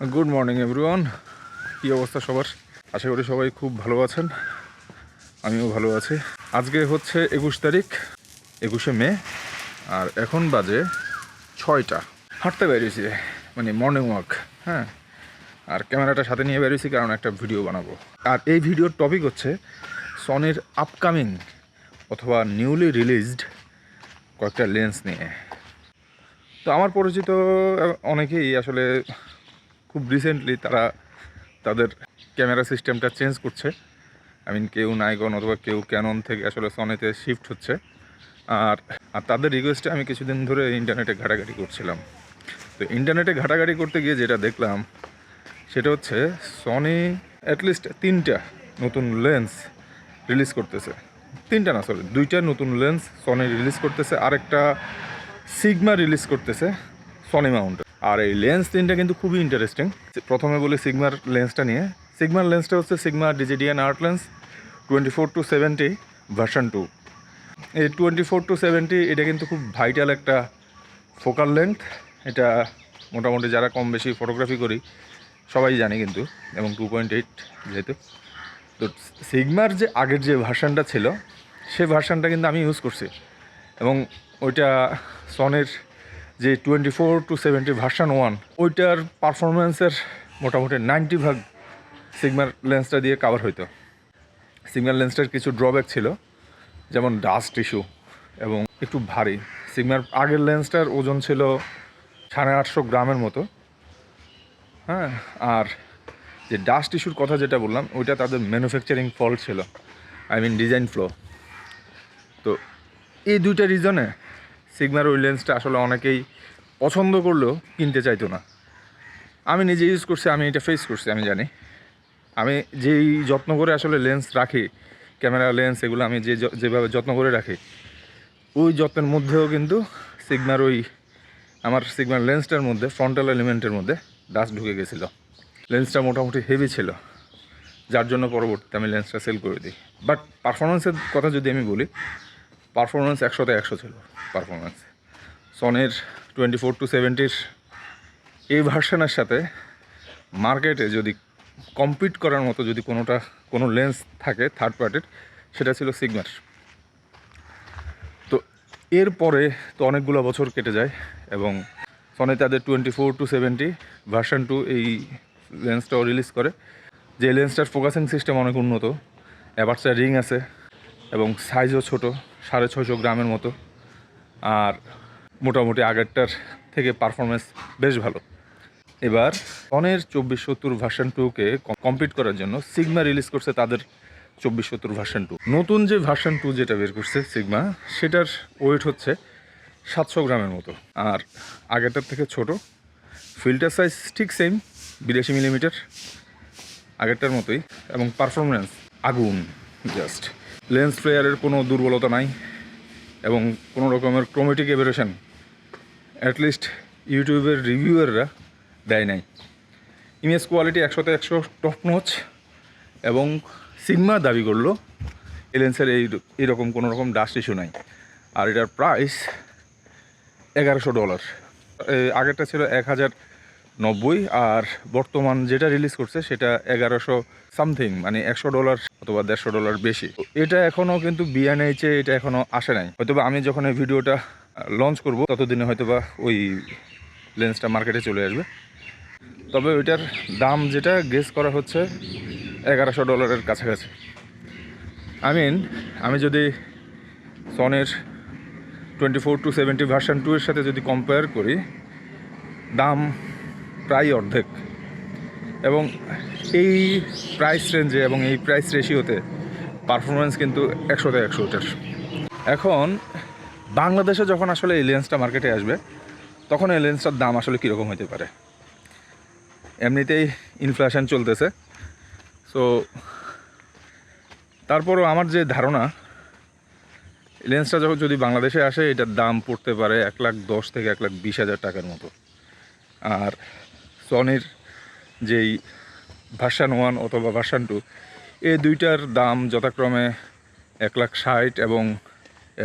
Good morning everyone কী অবস্থা সবার? আশা করি সবাই খুব ভালো আছেন। আমিও ভালো আছি। আজকে হচ্ছে একুশ তারিখ, একুশে মে, আর এখন বাজে ছয়টা। হাঁটতে বেরিয়েছি মানে মর্নিং ওয়াক হ্যাঁ? আর ক্যামেরাটা সাথে নিয়ে বেরিয়েছি কারণ একটা ভিডিও বানাবো। আর এই ভিডিওর টপিক হচ্ছে সনির আপকামিং অথবা নিউলি রিলিজড কয়েকটা লেন্স নিয়ে। তো আমার পরিচিত অনেকেই আসলে খুব রিসেন্টলি তারা তাদের ক্যামেরা সিস্টেমটা চেঞ্জ করছে। আই মিন কেউ নাইকন অথবা কেউ ক্যানন থেকে আসলে সনেতে শিফট হচ্ছে। আর আর তাদের রিকোয়েস্টে আমি কিছুদিন ধরে ইন্টারনেটে ঘাটাঘাটি করছিলাম। তো ইন্টারনেটে ঘাটাঘাটি করতে গিয়ে যেটা দেখলাম, সেটা হচ্ছে সনি অ্যাটলিস্ট তিনটা নতুন লেন্স রিলিজ করতেছে। তিনটা না সরি দুইটা নতুন লেন্স সনি রিলিজ করতেছে। আরেকটা সিগমা রিলিজ করতেছে সনি মাউন্ট আর এই লেন্স তিনটা কিন্তু খুবই ইন্টারেস্টিং প্রথমে বলি সিগমার লেন্সটা নিয়ে। সিগমার লেন্সটা হচ্ছে Sigma ডিজিডিয়ান art lens twenty four to seventy version two এই টোয়েন্টি ফোর টু সেভেন্টি এটা কিন্তু খুব ভাইটাল একটা ফোকাল লেন্থ এটা মোটামুটি যারা কম বেশি ফটোগ্রাফি করি, সবাই জানে কিন্তু, এবং টু পয়েন্ট এইট যেহেতু। তো সিগমার যে আগের যে ভার্সানটা ছিল, সে ভার্সানটা কিন্তু আমি ইউজ করছি। এবং ওইটা সনের যে twenty four to seventy version one ওইটার পারফরমেন্সের মোটামুটি নাইনটি ভাগ সিগমার লেন্সটা দিয়ে কাভার হইতো। সিগমার লেন্সটার কিছু ড্রব্যাক ছিল, যেমন ডাস্ট ইস্যু এবং একটু ভারী। সিগমার আগের লেন্সটার ওজন ছিল সাড়ে আটশো গ্রামের মতো। হ্যাঁ আর যে ডাস্ট ইস্যুর কথা যেটা বললাম, ওইটা তাদের ম্যানুফ্যাকচারিং ফল্ট ছিল। আই মিন ডিজাইন ফ্লো তো এই দুইটা রিজনে সিগমার ওই লেন্সটা আসলে অনেকেই পছন্দ করলেও কিনতে চাইতো না। আমি নিজে ইউজ করছি, আমি এটা ফেস করছি, আমি জানি। আমি যেই যত্ন করে আসলে লেন্স রাখি ক্যামেরা লেন্স এগুলো আমি যে যেভাবে যত্ন করে রাখি, ওই যত্নের মধ্যেও কিন্তু সিগমার ওই আমার সিগমার লেন্সটার মধ্যে ফ্রন্টাল এলিমেন্টের মধ্যে ডাস্ট ঢুকে গেছিল। লেন্সটা মোটামুটি হেভি ছিল, যার জন্য পরবর্তীতে আমি লেন্সটা সেল করে দিই। বাট পারফরমেন্সের কথা যদি আমি বলি পারফরমেন্স একশোতে একশো ছিল পারফরমেন্স সনের টোয়েন্টি ফোর টু সেভেন্টির এই ভার্সনের সাথে মার্কেটে যদি কম্পিট করার মতো যদি কোনোটা, কোনো লেন্স থাকে থার্ড পার্টির সেটা ছিল সিগমার তো এরপরে তো অনেকগুলো বছর কেটে যায় এবং সনে তাদের twenty four to seventy version two এই লেন্সটাও রিলিজ করে। যে লেন্সটার ফোকাসিং সিস্টেম অনেক উন্নত অ্যাপারচার রিং আছে এবং সাইজও ছোট, সাড়ে ছয়শো গ্রামের মতো। আর মোটামুটি আগেরটার থেকে পারফরমেন্স বেশ ভালো। এবার অনের চব্বিশ সত্তর ভার্সন টুকে কমপ্লিট করার জন্য সিগমা রিলিজ করছে তাদের চব্বিশ সত্তর ভার্সন টু নতুন যে ভার্সন টু যেটা বের করছে সিগমা সেটার ওয়েট হচ্ছে সাতশো গ্রামের মতো। আর আগেরটার থেকে ছোট। ফিল্টার সাইজ ঠিক সেম বিরাশি মিলিমিটার আগেরটার মতোই এবং পারফরমেন্স আগুন জাস্ট লেন্স প্লেয়ারের কোনো দুর্বলতা নাই এবং কোনো রকমের ক্রোমেটিক এভারেশন অ্যাটলিস্ট ইউটিউবের রিভিউয়াররা দেয় নাই। ইমেজ কোয়ালিটি একশোতে একশো টপ নচ এবং সিগমা দাবি করল, এই লেন্সের এই এরকম কোনো রকম ডাস্ট ইস্যু নাই। আর এটার প্রাইস এগারোশো ডলার আগেরটা ছিল এক হাজার নব্বই, আর বর্তমান যেটা রিলিজ করছে সেটা এগারোশো সামথিং মানে একশো ডলার অথবা দেড়শো ডলার বেশি। এটা এখনও কিন্তু বিএনএইচে এটা এখনও আসে নাই। হয়তোবা আমি যখন এই ভিডিওটা লঞ্চ করব, ততদিনে হয়তোবা ওই লেন্সটা মার্কেটে চলে আসবে। তবে ওইটার দাম যেটা গেস করা হচ্ছে এগারোশো ডলারের কাছাকাছি। আই মিন আমি যদি সনের twenty four to seventy version two এর সাথে যদি কম্পেয়ার করি, দাম প্রায় অর্ধেক। এবং এই প্রাইস রেঞ্জে এবং এই প্রাইস রেশিওতে পারফরমেন্স কিন্তু একশোতে একশো ওটার এখন বাংলাদেশে যখন আসলে এই লেন্সটা মার্কেটে আসবে, তখন এই লেন্সটার দাম আসলে কীরকম হতে পারে? এমনিতেই ইনফ্লেশন চলতেছে। সো তারপরও আমার যে ধারণা লেন্সটা যখন যদি বাংলাদেশে আসে, এটার দাম পড়তে পারে এক লাখ দশ থেকে এক লাখ বিশ হাজার টাকার মতো। আর সনির যেই ভার্সান ওয়ান অথবা ভার্সান টু এই দুইটার দাম যথাক্রমে এক লাখ ষাট এবং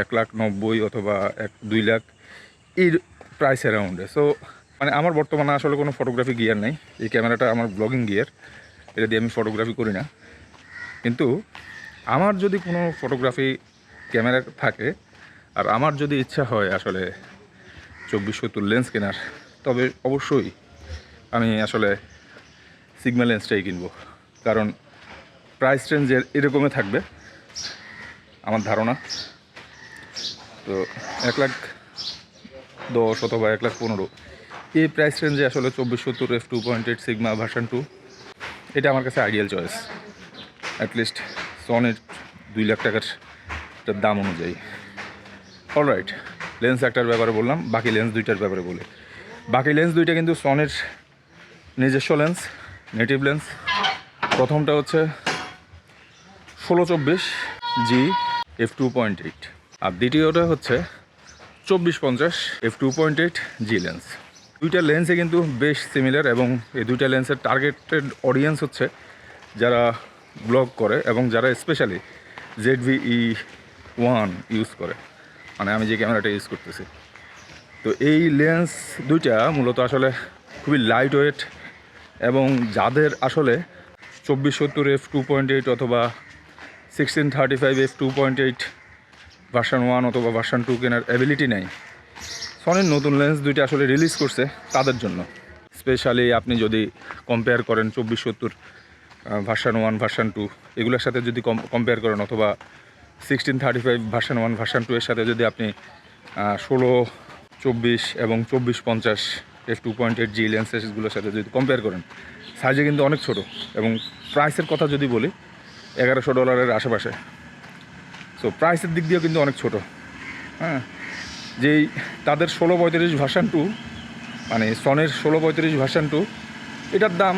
এক লাখ নব্বই অথবা এক, দুই লাখ এই প্রাইস অ্যারাউন্ডে সো মানে আমার বর্তমানে আসলে কোনো ফটোগ্রাফি গিয়ার নেই। এই ক্যামেরাটা আমার ব্লগিং গিয়ার এটা দিয়ে আমি ফটোগ্রাফি করি না। কিন্তু আমার যদি কোনো ফটোগ্রাফি ক্যামেরা থাকে, আর আমার যদি ইচ্ছা হয় আসলে চব্বিশ সত্তর লেন্স কেনার, তবে অবশ্যই আমি আসলে সিগমা লেন্সটাই কিনবো। কারণ প্রাইস রেঞ্জ এরকমই থাকবে, আমার ধারণা। তো এক লাখ দশ অথবা এক লাখ পনেরো। এই প্রাইস রেঞ্জে আসলে চব্বিশ সত্তর F two point eight Sigma version two এটা আমার কাছে আইডিয়াল চয়েস অ্যাটলিস্ট সনের দুই লাখ টাকার দাম অনুযায়ী। অলরাইট লেন্স একটার ব্যাপারে বললাম, বাকি লেন্স দুইটার ব্যাপারে বলি। বাকি লেন্স দুইটা কিন্তু সনের নিজস্ব লেন্স নেটিভ লেন্স প্রথমটা হচ্ছে ষোলো চব্বিশ G F two point eight আর দ্বিতীয়টা হচ্ছে চব্বিশ পঞ্চাশ F two point eight G lens দুইটা লেন্সে কিন্তু বেশ সিমিলার এবং এই দুইটা লেন্সের টার্গেটেড অডিয়েন্স হচ্ছে যারা ব্লগ করে এবং যারা specially Z V E one use করে। মানে আমি যে ক্যামেরাটা ইউজ করতেছি। তো এই লেন্স দুইটা মূলত আসলে খুবই লাইট ওয়েট এবং যাদের আসলে চব্বিশ সত্তর এফ টু পয়েন্ট এইট অথবা sixteen thirty five F two point eight version one অথবা ভার্সান টু কেনার অ্যাবিলিটি নেই। সনির নতুন লেন্স দুইটা আসলে রিলিজ করছে তাদের জন্য। স্পেশালি আপনি যদি কম্পেয়ার করেন চব্বিশ সত্তর ভার্সান ওয়ান ভার্সান টু এগুলোর সাথে যদি কম্পেয়ার করেন অথবা sixteen thirty five version one version two এর সাথে যদি আপনি ষোলো, চব্বিশ এবং চব্বিশ পঞ্চাশ F two point eight G লেন্সেসগুলোর সাথে যদি কম্পেয়ার করেন সাইজে কিন্তু অনেক ছোট এবং প্রাইসের কথা যদি বলি, এগারোশো ডলারের আশেপাশে। সো প্রাইসের দিক দিয়েও কিন্তু অনেক ছোট। হ্যাঁ যেই তাদের ষোলো পঁয়ত্রিশ ভার্সান টু মানে সনের ষোলো পঁয়ত্রিশ ভার্সান টু এটার দাম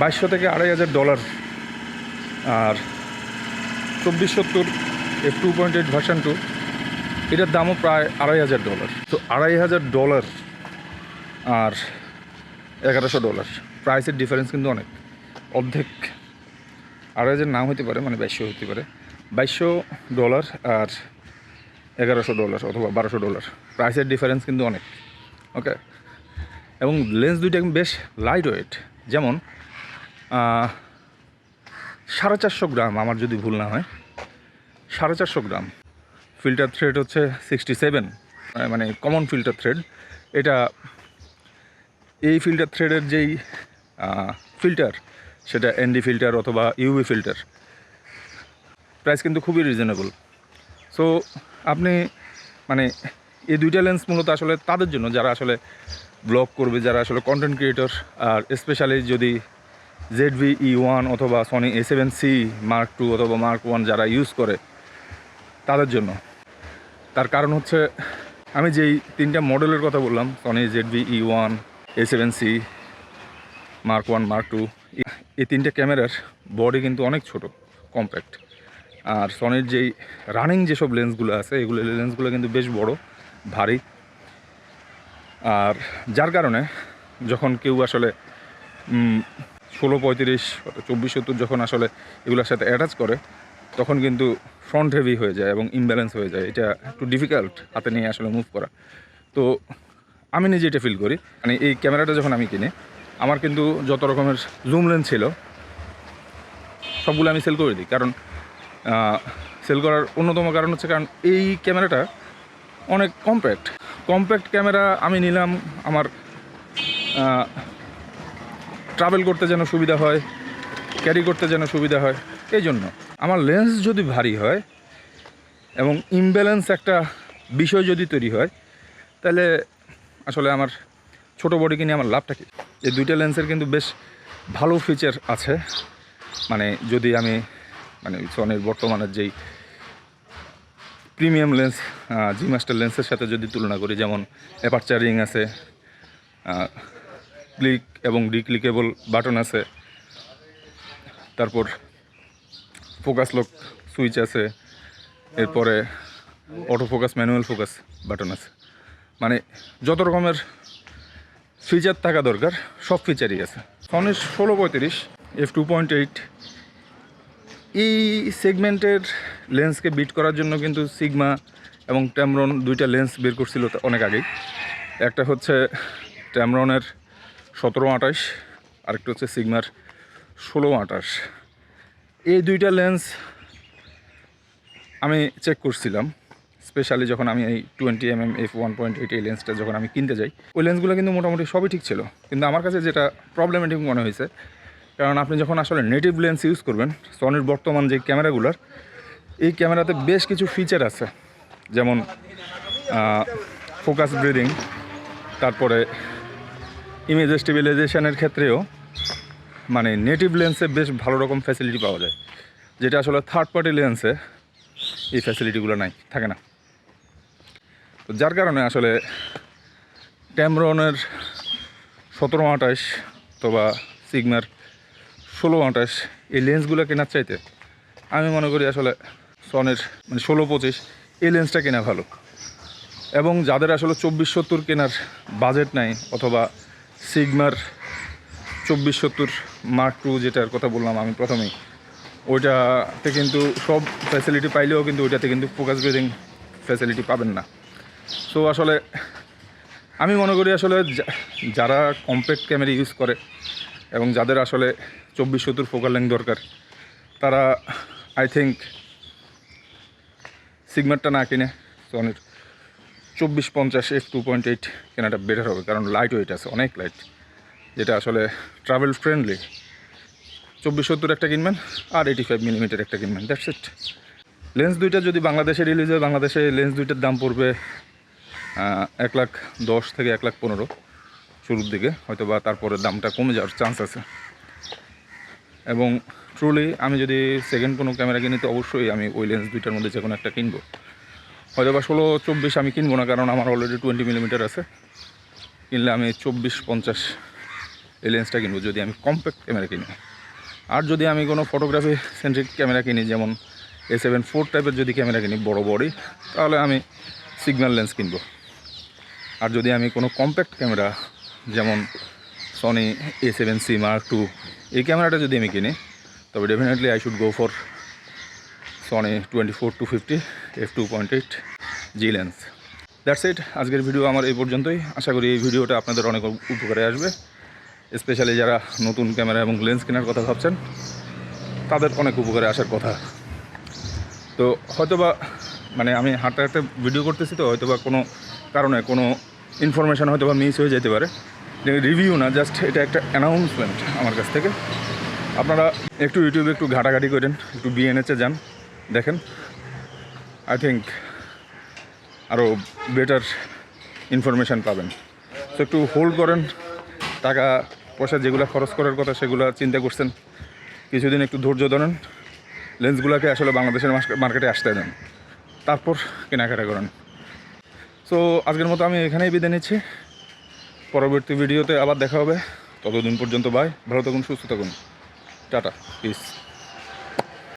বাইশশো থেকে আড়াই হাজার ডলার আর চব্বিশ সত্তর F two point eight version two এটার দামও প্রায় আড়াই হাজার ডলার তো আড়াই হাজার ডলার আর এগারোশো ডলার। প্রাইসের ডিফারেন্স কিন্তু অনেক। অর্ধেক। আড়াই হাজার নাও হতে পারে মানে বাইশশো হতে পারে। বাইশশো ডলার আর এগারোশো ডলার অথবা বারোশো ডলার। প্রাইসের ডিফারেন্স কিন্তু অনেক। ওকে এবং লেন্স দুইটা বেশ লাইট ওয়েট যেমন সাড়ে চারশো গ্রাম, আমার যদি ভুল না হয়। সাড়ে চারশো গ্রাম। ফিল্টার থ্রেড হচ্ছে সিক্সটি সেভেন মানে কমন ফিল্টার থ্রেড এটা এই ফিল্টার থ্রেডের যেই ফিল্টার সেটা এনডি ফিল্টার অথবা ইউভি ফিল্টার প্রাইস কিন্তু খুবই রিজনেবল সো আপনি মানে এই দুইটা লেন্স মূলত আসলে তাদের জন্য, যারা আসলে ব্লগ করবে, যারা আসলে কন্টেন্ট ক্রিয়েটর আর স্পেশালি যদি জেড ভি ই ওয়ান অথবা Sony A seven C mark two অথবা মার্ক ওয়ান যারা ইউজ করে, তাদের জন্য। তার কারণ হচ্ছে, আমি যেই তিনটা মডেলের কথা বললাম Sony Z V E one A seven C mark one mark two এই তিনটে ক্যামেরার বডি কিন্তু অনেক ছোট কম্প্যাক্ট আর সনির যেই রানিং যেসব লেন্সগুলো আছে, এগুলো লেন্সগুলো কিন্তু বেশ বড়, ভারী। আর যার কারণে যখন কেউ আসলে ষোলো, পঁয়ত্রিশ, চব্বিশ, সত্তর যখন আসলে এগুলোর সাথে অ্যাটাচ করে, তখন কিন্তু ফ্রন্ট হেভি হয়ে যায় এবং ইমব্যালেন্স হয়ে যায়। এটা একটু ডিফিকাল্ট হাতে নিয়ে আসলে মুভ করা। তো আমি নিজে এটা ফিল করি। মানে এই ক্যামেরাটা যখন আমি কিনি, আমার কিন্তু যত রকমের জুম লেন্স ছিল, সবগুলো আমি সেল করে দিই। কারণ সেল করার অন্যতম কারণ হচ্ছে কারণ এই ক্যামেরাটা অনেক কম্প্যাক্ট কম্প্যাক্ট ক্যামেরা আমি নিলাম আমার ট্রাভেল করতে যেন সুবিধা হয় ক্যারি করতে যেন সুবিধা হয়, এই জন্য। আমার লেন্স যদি ভারী হয় এবং ইমব্যালেন্স একটা বিষয় যদি তৈরি হয়, তাহলে আসলে আমার ছোট বডি কিনে আমার লাভটা কি? এই দুইটা লেন্সের কিন্তু বেশ ভালো ফিচার আছে। মানে যদি আমি মানে সনির বর্তমানের যেই প্রিমিয়াম লেন্স জি মাস্টার লেন্সের সাথে যদি তুলনা করি, যেমন অ্যাপারচারিং আছে ক্লিক এবং ডিক্লিকেবল বাটন আছে, তারপর ফোকাস লক সুইচ আছে, এরপরে auto focus manual focus button আছে। মানে যত রকমের ফিচার থাকা দরকার, সব ফিচারই আছে। সনের ষোলো পঁয়ত্রিশ এফ টু পয়েন্ট এইট এই সেগমেন্টের লেন্সকে বিট করার জন্য কিন্তু সিগমা এবং ট্যামরন দুইটা লেন্স বের করছিল অনেক আগেই। একটা হচ্ছে ট্যামরনের সতেরো আঠাশ, আরেকটা হচ্ছে সিগমার ষোলো আঠাশ। এই দুইটা লেন্স আমি চেক করছিলাম। স্পেশালি যখন আমি এই twenty M M F one point eight এই লেন্সটা যখন আমি কিনতে যাই, ওই লেন্সগুলো কিন্তু মোটামুটি সবই ঠিক ছিল। কিন্তু আমার কাছে যেটা প্রবলেমেটিক মনে হয়েছে, কারণ আপনি যখন আসলে নেটিভ লেন্স ইউজ করবেন সনির বর্তমান যে ক্যামেরাগুলোর, এই ক্যামেরাতে বেশ কিছু ফিচার আছে। যেমন ফোকাস ব্রিদিং তারপরে ইমেজ স্টেবিলাইজেশনের ক্ষেত্রেও মানে নেটিভ লেন্সে বেশ ভালো রকম ফ্যাসিলিটি পাওয়া যায়। যেটা আসলে থার্ড পার্টি লেন্সে এই ফ্যাসিলিটিগুলো নাই, থাকে না। তো যার কারণে আসলে ট্যামরনের সতেরো আঠাশ অথবা সিগমার ষোলো আঠাশ এই লেন্সগুলো কেনার চাইতে আমি মনে করি আসলে সনের মানে ষোলো পঁচিশ এই লেন্সটা কেনা ভালো। এবং যাদের আসলে চব্বিশ সত্তর কেনার বাজেট নাই অথবা সিগমার চব্বিশ সত্তর মার্ক টু যেটার কথা বললাম আমি প্রথমেই, ওইটাতে কিন্তু সব ফ্যাসিলিটি পাইলেও কিন্তু ওইটাতে কিন্তু ফোকাস ব্রিদিং ফ্যাসিলিটি পাবেন না। সো আসলে আমি মনে করি আসলে যারা কম্প্যাক্ট ক্যামেরা ইউজ করে এবং যাদের আসলে চব্বিশ সত্তর ফোকাল লেন্থ দরকার, তারা আই থিঙ্ক সিগমারটা না কিনে সনির চব্বিশ পঞ্চাশ এফ টু পয়েন্ট এইট কেনাটা বেটার হবে কারণ লাইট ওয়েট আছে, অনেক লাইট যেটা আসলে ট্রাভেল ফ্রেন্ডলি চব্বিশ সত্তর একটা কিনবেন আর এইটি ফাইভ মিলিমিটার একটা কিনবেন দ্যাটস ইট লেন্স দুইটা যদি বাংলাদেশে রিলিজ হয়, বাংলাদেশে লেন্স দুইটার দাম পড়বে এক লাখ দশ থেকে এক লাখ পনেরো শুরুর দিকে হয়তো বা তারপরে দামটা কমে যাওয়ার চান্স আছে। এবং ট্রুলি আমি যদি সেকেন্ড কোনো ক্যামেরা কিনি, তো অবশ্যই আমি ওই লেন্স দুইটার মধ্যে যে কোনো একটা কিনবো। হয়তো বা ষোলো, চব্বিশ আমি কিনবো না, কারণ আমার অলরেডি টোয়েন্টি মিলিমিটার আছে। কিনলে আমি চব্বিশ, পঞ্চাশ এই লেন্সটা কিনবো, যদি আমি কম্প্যাক্ট ক্যামেরা কিনি। আর যদি আমি কোনো ফটোগ্রাফি সেন্ট্রিক ক্যামেরা কিনি, যেমন এ সেভেন ফোর টাইপের যদি ক্যামেরা কিনি, বড় বড়ই, তাহলে আমি সিগন্যাল লেন্স কিনবো। আর যদি আমি কোনো কম্প্যাক্ট ক্যামেরা যেমন Sony A seven C mark two এই ক্যামেরাটা যদি আমি কিনি, তবে definitely I should go for Sony twenty four to fifty F two point eight G lens that's it আজকের ভিডিও আমার এই পর্যন্তই। আশা করি এই ভিডিওটা আপনাদের অনেক উপকারে আসবে স্পেশালি যারা নতুন ক্যামেরা এবং লেন্স কেনার কথা ভাবছেন, তাদের অনেক উপকারে আসার কথা। তো হয়তোবা মানে আমি হাঁটতে হাঁটতে ভিডিও করতেছি, তো হয়তোবা কোনো কারণে কোনো ইনফরমেশান হয়তো বা মিস হয়ে যেতে পারে। রিভিউ না জাস্ট এটা একটা অ্যানাউন্সমেন্ট আমার কাছ থেকে। আপনারা একটু ইউটিউবে একটু ঘাটাঘাটি করেন, একটু বিএনএচে যান, দেখেন। আই থিঙ্ক আরও বেটার ইনফরমেশান পাবেন। তো একটু হোল্ড করেন, টাকা পয়সা যেগুলো খরচ করার কথা সেগুলো চিন্তা করছেন। কিছুদিন একটু ধৈর্য ধরেন লেন্সগুলোকে আসলে বাংলাদেশের মার্কেটে আসতে দেন। তারপর কেনাকাটা করেন। সো আজকের মতো আমি এখানেই বিদায় নিচ্ছি। পরবর্তী ভিডিওতে আবার দেখা হবে। ততদিন পর্যন্ত বাই ভালো থাকুন, সুস্থ থাকুন। টাটা। পিস